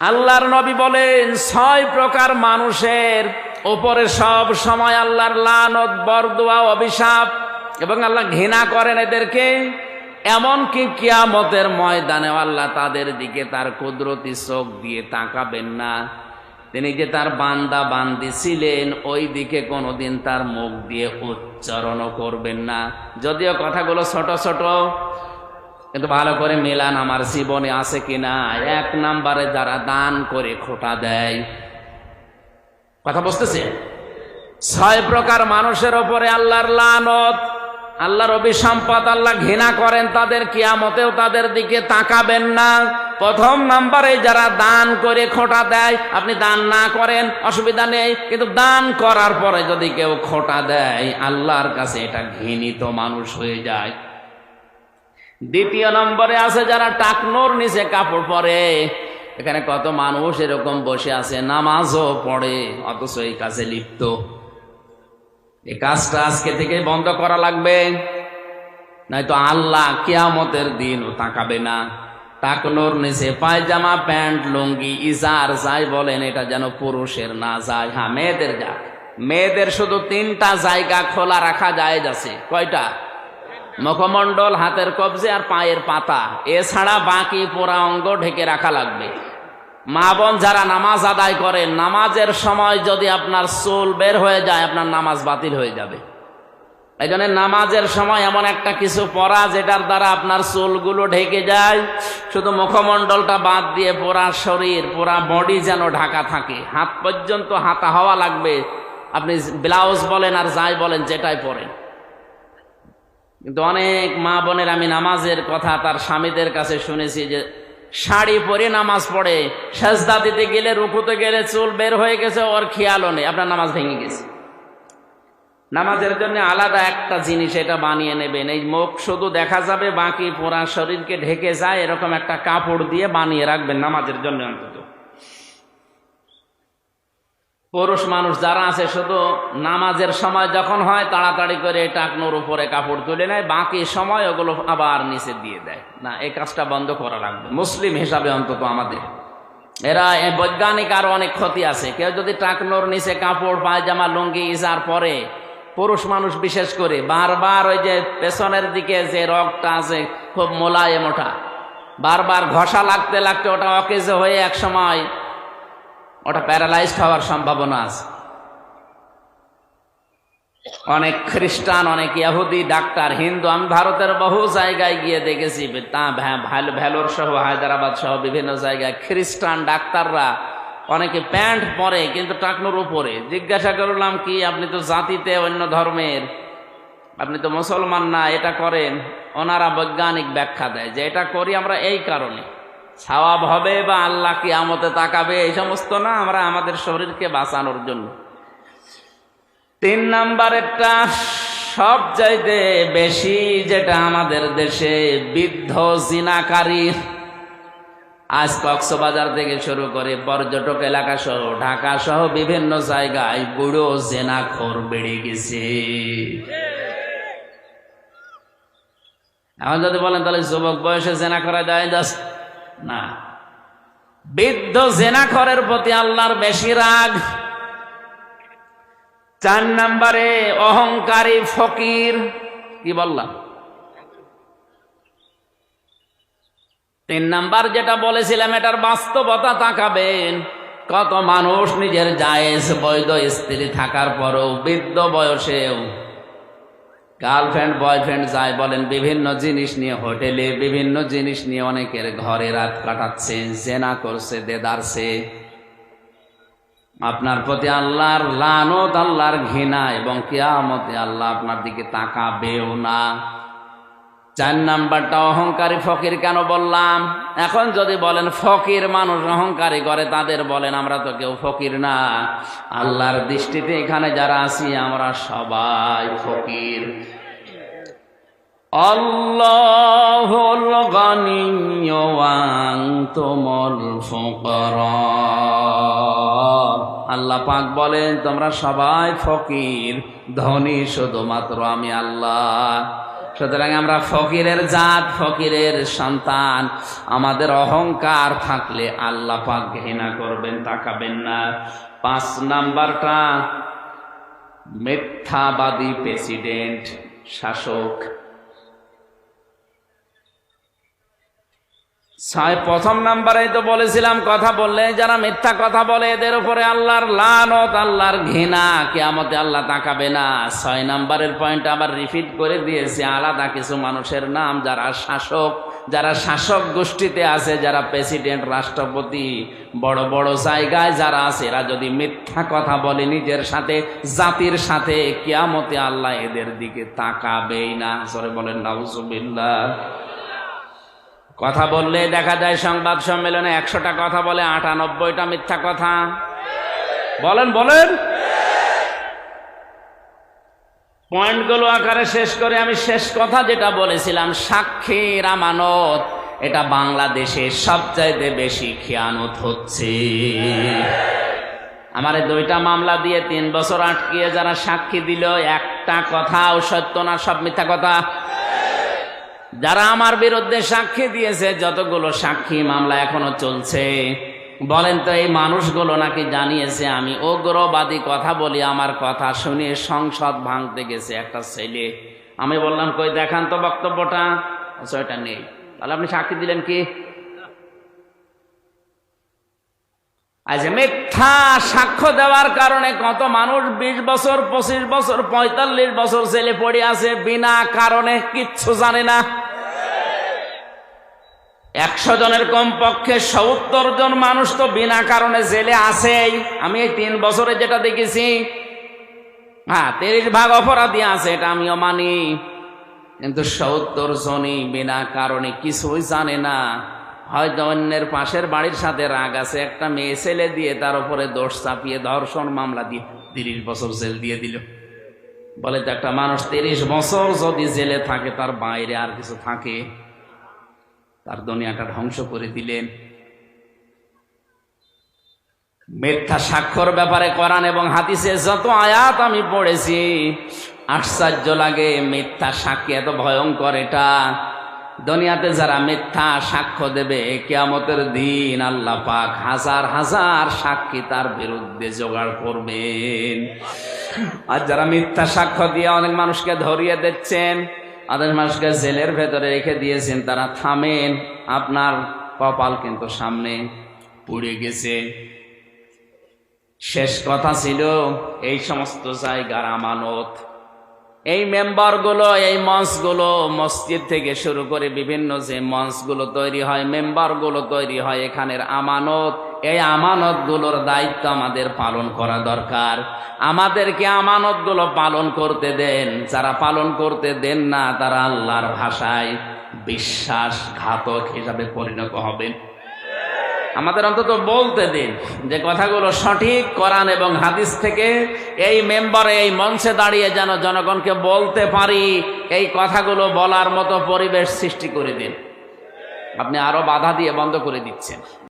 আল্লাহর নবী বলেন, ছয় প্রকার মানুষের ওপরে সব সময় আল্লাহর লানত, বরদোয়া, অভিশাপ এবং আল্লাহ ঘৃণা করেন এদেরকে। এমনকি কিয়ামতের ময়দানে আল্লাহ তাদের দিকে তার কুদরতি চোখ দিয়ে তাকাবেন না। তিনি যে তার বান্দা বান্দি ছিলেন, ওই দিকে কোনোদিন তার মুখ দিয়ে উচ্চারণও করবেন না। যদিও কথাগুলো ছোট ছোট কিন্তু ভালো করে মেলান, আমার জীবনে আছে কিনা? এক নাম্বারে যারা দান করে খোটা দেয়। কথা বুঝতেছে? ছয় প্রকার মানুষের ওপরে আল্লাহর লানত, আল্লাহর অভিসম্পদ, আল্লাহ ঘৃণা করেন, তাদের কিয়ামতেও তাদের দিকে তাকাবেন না। প্রথম নাম্বারে যারা দান করে খোটা দেয়, আপনি দান না করেন, অসুবিধা নেই, কিন্তু দান করার পরে যদি কেউ খোটা দেয়, আল্লাহর কাছে এটা ঘৃণিত মানুষ হয়ে যায়। দ্বিতীয় নম্বরে আছে যারা টাকনোর নিচে কাপড় পরে। এখানে কত মানুষ এরকম বসে আছে, নামাজও পড়ে, অথচ এই কাজে লিপ্ত। এই কাজটা আজকে থেকে বন্ধ করা লাগবে। নয়তো আল্লাহ কিয়ামতের দিন তাকাবে না। টাকনোর নিচে পায়জামা, প্যান্ট, লুঙ্গি, ইজার যাই বলেন, এটা যেন পুরুষের না যায়। হ্যাঁ মেয়েদের যাক মেয়েদের শুধু তিনটা জায়গা খোলা রাখা যায় যাচ্ছে কয়টা? মুখমণ্ডল, হাতের কবজে আর পায়ের পাতা। এছাড়া বাকি পোড়া অঙ্গ ঢেকে রাখা লাগবে। মা বোন যারা নামাজ আদায় করেন নামাজের সময় যদি আপনার চুল বের হয়ে যায়, আপনার নামাজ বাতিল হয়ে যাবে। এই জন্য নামাজের সময় এমন একটা কিছু পরা যেটার দ্বারা আপনার চুলগুলো ঢেকে যায়। শুধু মুখমণ্ডলটা বাদ দিয়ে পোড়া শরীর, পোড়া বডি যেন ঢাকা থাকে। হাত পর্যন্ত হাতা হওয়া লাগবে। আপনি ব্লাউজ বলেন আর যাই বলেন, যেটাই পরেন। কিন্তু অনেক মা বোনের আমি নামাজের কথা তার স্বামীদের কাছে শুনেছি যে শাড়ি পরে নামাজ পড়ে, সেজদা দিতে গেলে রুকুতে গেলে চুল বের হয়ে গেছে, ওর খেয়ালও নেই। আপনার নামাজ ভেঙে গেছে। নামাজের জন্য আলাদা একটা জিনিস এটা বানিয়ে নেবেন। এই মুখ শুধু দেখা যাবে, বাকি পুরা শরীরকে ঢেকে যায়, এরকম একটা কাপড় দিয়ে বানিয়ে রাখবেন নামাজের জন্য অন্তত। পুরুষ মানুষ যারা আছে, শুধু নামাজের সময় যখন হয়, তাড়াতাড়ি করে টাকনোর উপরে কাপড় তুলে নেয়, বাকি সময় ওগুলো আবার নিচে দিয়ে দেয়। না, এই কাজটা বন্ধ করা লাগবে। মুসলিম হিসাবে অন্তত আমাদের। এরা বৈজ্ঞানিক আরও অনেক ক্ষতি আছে। কেউ যদি টাকনোর নিচে কাপড়, পায়জামা, লুঙ্গি ইজার পরে, পুরুষ মানুষ বিশেষ করে, বারবার ওই যে পেছনের দিকে যে রগটা আছে, খুব মোলায়েম ওঠা, বারবার ঘষা লাগতে লাগতে ওটা অকেজ হয়ে এক সময় ওটা প্যারালাইজড হওয়ার সম্ভাবনা আছে। অনেক খ্রিস্টান, অনেক ইহুদি, ডাক্তার, হিন্দু, আমি ভারতের বহু জায়গায় গিয়ে দেখেছি ভ্যালোর সহ, হায়দ্রাবাদ সহ বিভিন্ন জায়গায় খ্রিস্টান ডাক্তাররা অনেকে প্যান্ট পরে কিন্তু টাকনোর উপরে। জিজ্ঞাসা করলাম, কি আপনি তো জাতিতে অন্য ধর্মের? আপনি তো মুসলমান না, এটা করেন? ওনারা বৈজ্ঞানিক ব্যাখ্যা দেয় যে, এটা করি আমরা এই কারণে। সওয়াব হবে বা আল্লাহ কি আমতে তাকাবে, এই সমস্ত না আমরা আমাদের শরীরকে বাঁচানোর জন্য। তিন নাম্বারেরটা সব চাইতে বেশি যেটা আমাদের দেশে বৃদ্ধ জিনাকারী, আজ কক্সবাজার থেকে শুরু করে পর্যটক এলাকা সহ, ঢাকা সহ বিভিন্ন জায়গায় বুড়ো জেনাখোর বেড়ে গেছে। এখন যদি বলেন, তাহলে যুবক বয়সে জেনা করা যায় জাস্ট না। বৃদ্ধ জেনাখরের প্রতি আল্লাহর বেশি রাগ। চার নম্বরে অহংকারী ফকির। কি বললাম? তিন নাম্বার যেটা বলেছিলাম, এটার বাস্তবতা তাকাবেন। কত মানুষ নিজের জায়েজ বৈধ স্ত্রী থাকার পরও বৃদ্ধ বয়সেও গার্লফ্রেন্ড, বয়ফ্রেন্ড যাই বলেন, বিভিন্ন জিনিস নিয়ে হোটেলে, বিভিন্ন জিনিস নিয়ে অনেকের ঘরে রাত কাটাচ্ছে, জেনা করছে, দেদারছে। আপনার প্রতি আল্লাহর লানত, আল্লাহর ঘৃণা এবং কেয়ামতে আল্লাহ আপনার দিকে তাকাবেও না। চার নাম্বারটা, অহংকারী ফকির কেন বললাম? এখন যদি বলেন ফকির মানুষ অহংকারী করে, তাদের বলেন, আমরা তো কেউ ফকির না। আল্লাহর দৃষ্টিতে এখানে যারা আছি, আমরা সবাই ফকির। আল্লাহ আল্লাহ পাক বলেন, তোমরা সবাই ফকির, ধনী শুধুমাত্র আমি আল্লাহ। সুতরাং আমরা ফকিরের জাত, ফকিরের সন্তান, আমাদের অহংকার থাকলে আল্লাহ পাক ঘৃণা করবেন, তাকাবেন না। পাঁচ নাম্বারটা, মিথ্যাবাদী প্রেসিডেন্ট, শাসক। প্রথম নাম্বারে তো বলেছিলাম, কথা বললে যারা মিথ্যা কথা বলে, এদের উপরে আল্লাহর লানত, আল্লাহর ঘৃণা, কেয়ামতে আল্লাহ তাকাবে না। ছয় নাম্বারের পয়েন্ট আবার রিপিট করে দিয়েছে, আলাদা কিছু মানুষের নাম, যারা শাসক যারা শাসক গোষ্ঠীতে আছে, যারা প্রেসিডেন্ট রাষ্ট্রপতি, বড় বড় জায়গায় যারা আছে, এরা যদি মিথ্যা কথা বলে নিজের সাথে, জাতির সাথে, কেয়ামতে আল্লাহ এদের দিকে তাকাবেই না। সরে বলেন, নাউজুবিল্লাহ। কথা বললে দেখা যায় সংবাদ সম্মেলনে একশোটা কথা বলে, আটানব্বইটা মিথ্যা কথা। বলেন বলেন। পয়েন্টগুলো আকারে শেষ করে আমি শেষ কথা যেটা বলেছিলাম, সাক্ষীর আমানত। এটা বাংলাদেশে সবচাইতে বেশি খেয়ানত হচ্ছে। আমার দুইটা মামলা দিয়ে তিন বছর আটকিয়ে যারা সাক্ষী দিল, একটা কথাও সত্য না, সব মিথ্যা কথা। যারা আমার বিরুদ্ধে সাক্ষী দিয়েছে, যতগুলো সাক্ষী মামলা এখনও চলছে, বলেন তো এই মানুষগুলো নাকি জানিয়েছে, আমি অগ্রবাদী কথা বলি, আমার কথা শুনে সংসদ ভাঙতে গেছে একটা ছেলে। আমি বললাম, কই দেখান তো বক্তব্যটা। ওটা নেই। তাহলে আপনি সাক্ষী দিলেন কি? আচ্ছা মিথ্যা সাক্ষ্য দেওয়ার কারণে কত মানুষ বিশ বছর, পঁচিশ বছর, পঁয়তাল্লিশ বছর ছেলে পড়ে আছে বিনা কারণে কিচ্ছু জানে না। একশো জনের কমপক্ষে সত্তর জন মানুষ তো বিনা কারণে জেলে আছেই। আমি এই তিন বছরে যেটা দেখেছি হ্যাঁ তিরিশ ভাগ অপরাধী আছে, এটা আমিও মানি। কিন্তু সত্তর জনই বিনা কারণে কিছুই জানে না। হয়তো অন্যের পাশের বাড়ির সাথে রাগ আছে। একটা মেয়ে ছেলে দিয়ে তার উপরে দোষ চাপিয়ে ধর্ষণ মামলা দিয়ে তিরিশ বছর জেল দিয়ে দিল। বলে তো একটা মানুষ তিরিশ বছর যদি জেলে থাকে, তার বাইরে আর কিছু থাকে? তার দুনিয়াটা ধ্বংস করে দিলেন। মিথ্যা স্বাক্ষর ব্যাপারে কোরআন এবং হাদিসে যত আয়াত আমি পড়েছি, আশ্চর্য লাগে মিথ্যা সাক্ষী এত ভয়ঙ্কর এটা। দুনিয়াতে যারা মিথ্যা সাক্ষ্য দেবে, কেয়ামতের দিন আল্লাহ পাক হাজার হাজার সাক্ষী তার বিরুদ্ধে জোগাড় করবেন। আর যারা মিথ্যা সাক্ষ্য দিয়ে অনেক মানুষকে ধরিয়ে দিচ্ছেন, অনেক মানুষকে জেলের ভেতরে রেখে দিয়েছেন, তারা থামেন, আপনার কপাল কিন্তু সামনে পুড়ে গেছে। শেষ কথা ছিল, এই সমস্ত জায়গার আমানত এই মেম্বারগুলো, এই মঞ্চগুলো মসজিদ থেকে শুরু করে বিভিন্ন যে মঞ্চগুলো তৈরি হয়, মেম্বারগুলো তৈরি হয়, এখানের আমানত, এই আমানতগুলোর দায়িত্ব আমাদের পালন করা দরকার। আমাদেরকে আমানতগুলো পালন করতে দেন। যারা পালন করতে দেন না, তারা আল্লাহর ভাষায় বিশ্বাসঘাতক হিসাবে পরিণত হবেন। আমাদের অন্তত বলতে দিন যে কথাগুলো সঠিক, কোরআন এবং হাদিস থেকে এই মেম্বারে, এই মঞ্চে দাঁড়িয়ে যেন জনগণকে বলতে পারি, এই কথাগুলো বলার মতো পরিবেশ সৃষ্টি করে দিন। আপনি আরও বাধা দিয়ে বন্ধ করে দিচ্ছেন।